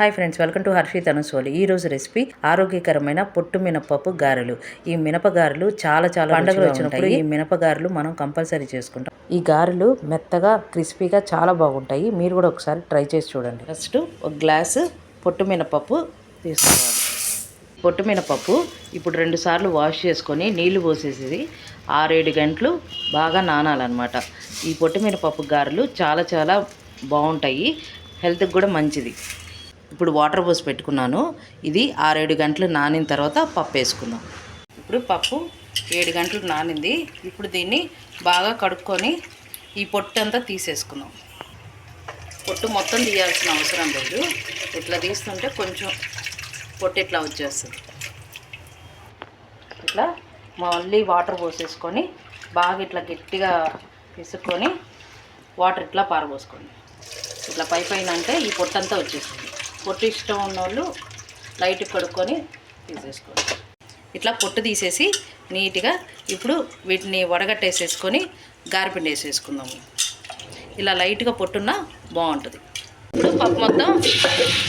Hi friends welcome to Harshit Anusoli ఈ రోజు recipe ఆరోగ్యకరమైన పొట్టు మినపప్పు గారెలు. ఈ మినప గారెలు చాలా చాలా పండుగలు వచ్చినప్పుడు ఈ మినప గారెలు మనం కంపల్సరీ చేసుకుంటాం. ఈ గారెలు మెత్తగా క్రిస్పీగా చాలా బాగుంటాయి. మీరు కూడా ఒకసారి ట్రై చేసి చూడండి. ఫస్ట్ ఒక గ్లాసు పొట్టు మినపప్పు తీసుకోవాలి. పొట్టు మినపప్పు ఇప్పుడు రెండు సార్లు వాష్ చేసుకొని నీళ్ళు పోసేసి ఆరేడు గంటలు బాగా నానాలన్నమాట. ఈ పొట్టు మినపప్పు గారెలు చాలా చాలా బాగుంటాయి. హెల్త్కి కూడా మంచిది. ఇప్పుడు వాటర్ పోసి పెట్టుకున్నాను. ఇది ఆరేడు గంటలు నానిన తర్వాత పప్పు వేసుకుందాం. ఇప్పుడు పప్పు ఏడు గంటలు నానింది. ఇప్పుడు దీన్ని బాగా కడుక్కొని ఈ పొట్టు అంతా తీసేసుకుందాం. పొట్టు మొత్తం తీయాల్సిన అవసరం లేదు. ఇట్లా తీస్తుంటే కొంచెం పొట్టు ఇట్లా వచ్చేస్తుంది. ఇట్లా మళ్ళీ వాటర్ పోసేసుకొని బాగా ఇట్లా గట్టిగా పిసుక్కొని వాటర్ ఇట్లా పారబోసుకోండి ఇట్లా పై పైన అంటే ఈ పొట్టంతా వచ్చేస్తుంది. పొట్టు ఇష్టం ఉన్న వాళ్ళు లైట్ కడుక్కొని తీసేసుకోండి. ఇట్లా పొట్టు తీసేసి నీట్గా ఇప్పుడు వీటిని వడగట్టేసేసుకొని గారిపిండి వేసేసుకుందాము. ఇలా లైట్గా పొట్టున్న బాగుంటుంది. ఇప్పుడు పప్పు మొత్తం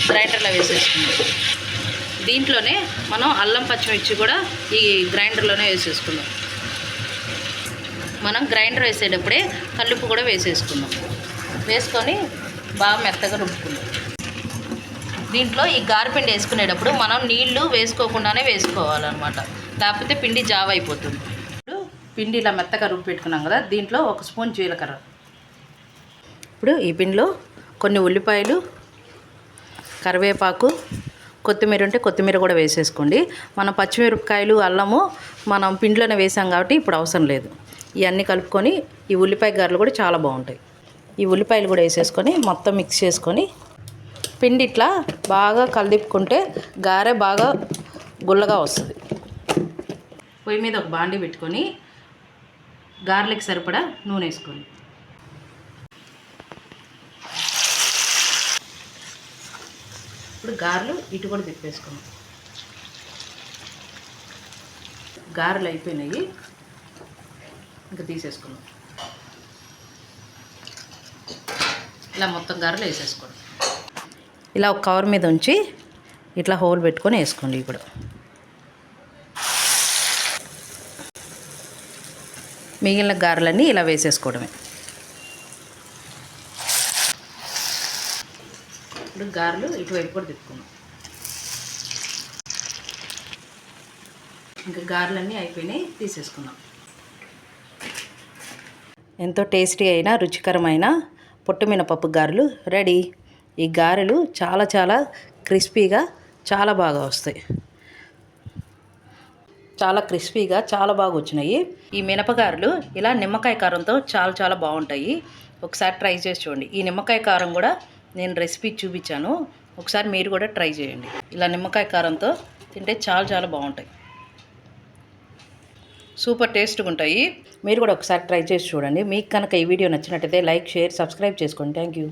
గ్రైండర్లో వేసేసుకుందాం. దీంట్లోనే మనం అల్లం పచ్చిమిర్చి కూడా ఈ గ్రైండర్లోనే వేసేసుకుందాం. మనం గ్రైండర్ వేసేటప్పుడే కల్లుపు కూడా వేసేసుకుందాం. వేసుకొని బాగా మెత్తగా రుబ్బుకుందాం. దీంట్లో ఈ గారిపిండి వేసుకునేటప్పుడు మనం నీళ్ళు వేసుకోకుండానే వేసుకోవాలన్నమాట. లేకపోతే పిండి జావ అయిపోతుంది ఇప్పుడు పిండి ఇలా మెత్తగా రుబ్బి పెట్టుకున్నాం కదా దీంట్లో ఒక స్పూన్ జీలకర్ర. ఇప్పుడు ఈ పిండిలో కొన్ని ఉల్లిపాయలు కరివేపాకు కొత్తిమీర ఉంటే కొత్తిమీర కూడా వేసేసుకోండి. మనం పచ్చిమిరపకాయలు అల్లము మనం పిండిలోనే వేసాం కాబట్టి ఇప్పుడు అవసరం లేదు. ఇవన్నీ కలుపుకొని ఈ ఉల్లిపాయ గారెలు కూడా చాలా బాగుంటాయి. ఈ ఉల్లిపాయలు కూడా వేసేసుకొని మొత్తం మిక్స్ చేసుకొని పిండి ఇట్లా బాగా కలిపుకుంటే గారె బాగా గుల్లగా వస్తుంది. పొయ్యి మీద ఒక బాండి పెట్టుకొని గారెలకి సరిపడా నూనె వేసుకోండి ఇప్పుడు గారెలు ఇటు కూడా తిప్పేసుకున్నాం గారెలు అయిపోయినాయి. ఇంకా తీసేసుకున్నాం ఇలా మొత్తం గారెలు వేసేసుకోండి. ఇలా ఒక కవర్ మీద ఉంచి ఇట్లా హోల్ పెట్టుకొని వేసుకోండి ఇప్పుడు. మిగిలిన గారెలన్నీ ఇలా వేసేసుకోవడమే. ఇప్పుడు గారెలు ఇటువైపు కూడా తిప్పుకున్నాం ఇంకా గారెలన్నీ అయిపోయినాయి తీసేసుకుందాం. ఎంతో టేస్టీ అయిన రుచికరమైన పొట్టు మినపప్పు గారెలు రెడీ. ఈ గారెలు చాలా చాలా క్రిస్పీగా చాలా బాగా వస్తాయి. చాలా క్రిస్పీగా చాలా బాగా వచ్చినాయి. ఈ మినపగారెలు ఇలా నిమ్మకాయ కారంతో చాలా చాలా బాగుంటాయి. ఒకసారి ట్రై చేసి చూడండి. ఈ నిమ్మకాయ కారం కూడా నేను రెసిపీ చూపించాను. ఒకసారి మీరు కూడా ట్రై చేయండి. ఇలా నిమ్మకాయ కారంతో తింటే చాలా చాలా బాగుంటాయి. సూపర్ టేస్ట్గా ఉంటాయి. మీరు కూడా ఒకసారి ట్రై చేసి చూడండి. మీకు కనుక ఈ వీడియో నచ్చినట్టయితే లైక్ షేర్ సబ్స్క్రైబ్ చేసుకోండి. Thank you